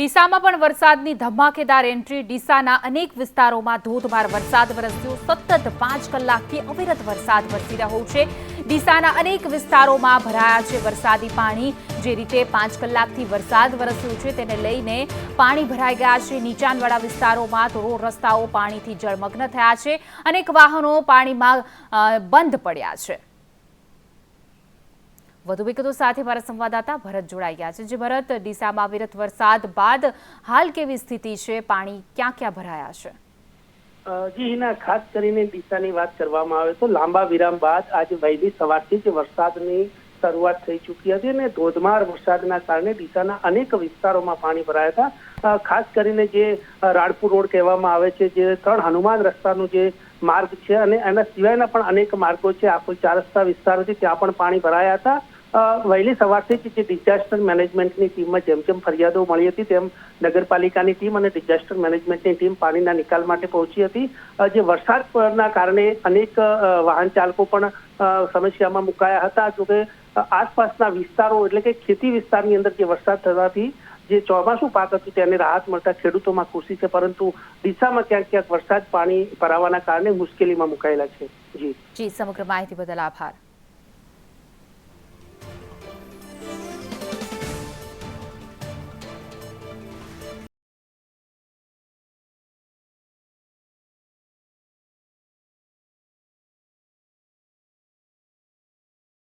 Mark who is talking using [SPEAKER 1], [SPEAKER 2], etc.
[SPEAKER 1] ડીસામાં પણ વરસાદની ધમાકેદાર એન્ટ્રી. ડીસાના અનેક વિસ્તારોમાં ધોધમાર વરસાદ વરસ્યો. સતત પાંચ કલાકથી અવિરત વરસાદ વરસી રહ્યો છે. ડીસાના અનેક વિસ્તારોમાં ભરાયા છે વરસાદી પાણી. જે રીતે પાંચ કલાકથી વરસાદ વરસ્યો છે તેને લઈને પાણી ભરાઈ ગયા છે. નીચાણવાળા વિસ્તારોમાં તો રોડ રસ્તાઓ પાણીથી જળમગ્ન થયા છે. અનેક વાહનો પાણીમાં બંધ પડ્યા છે. વધુ વિગતો સાથે મારા સંવાદદાતા ભરત જોડાઈ ગયા છે. જે ભરત, ડીસામાં વિરત વરસાદ બાદ હાલ કેવી સ્થિતિ છે? પાણી ક્યાં ક્યાં ભરાયા છે?
[SPEAKER 2] જી હિના ખાસ કરીને ડીસાની વાત કરવામાં આવે તો લાંબા વિરામ બાદ આજે વહેલી સવારથી જ વરસાદની શરૂઆત થઈ ચૂકી હતી અને ધોધમાર વરસાદના કારણે ડીસાના અનેક વિસ્તારોમાં પાણી ભરાયા હતા. ખાસ કરીને જે રાણપુર રોડ કહેવામાં આવે છે, જે ત્રણ હનુમાન રસ્તાનું જે માર્ગ છે અને એના સિવાયના પણ અનેક માર્ગો છે. આ કોઈ ચાર રસ્તા વિસ્તારો છે, ત્યાં પણ પાણી ભરાયા હતા. વહેલી સવારથી જ ડિઝાસ્ટર મેનેજમેન્ટની ટીમમાં જેમ જેમ ફરિયાદો મળી હતી, તેમ નગરપાલિકાની ટીમ અને ડિઝાસ્ટર મેનેજમેન્ટની ટીમ પાણીના નિકાલ માટે પહોંચી હતી. જે વરસાદના કારણે અનેક વાહન ચાલકો પણ સમસ્યામાં મુકાયા હતા. જોકે આસપાસના વિસ્તારો એટલે કે ખેતી વિસ્તારની અંદર જે વરસાદ થવાથી જે ચોમાસું પાક હતું, તેને રાહત મળતા ખેડૂતોમાં ખુશી છે. પરંતુ ડીસામાં ક્યાંક ક્યાંક વરસાદ પાણી ભરાવાના કારણે મુશ્કેલીમાં મુકાયેલા છે. જી.
[SPEAKER 1] જી, સમગ્ર માહિતી બદલ આભાર.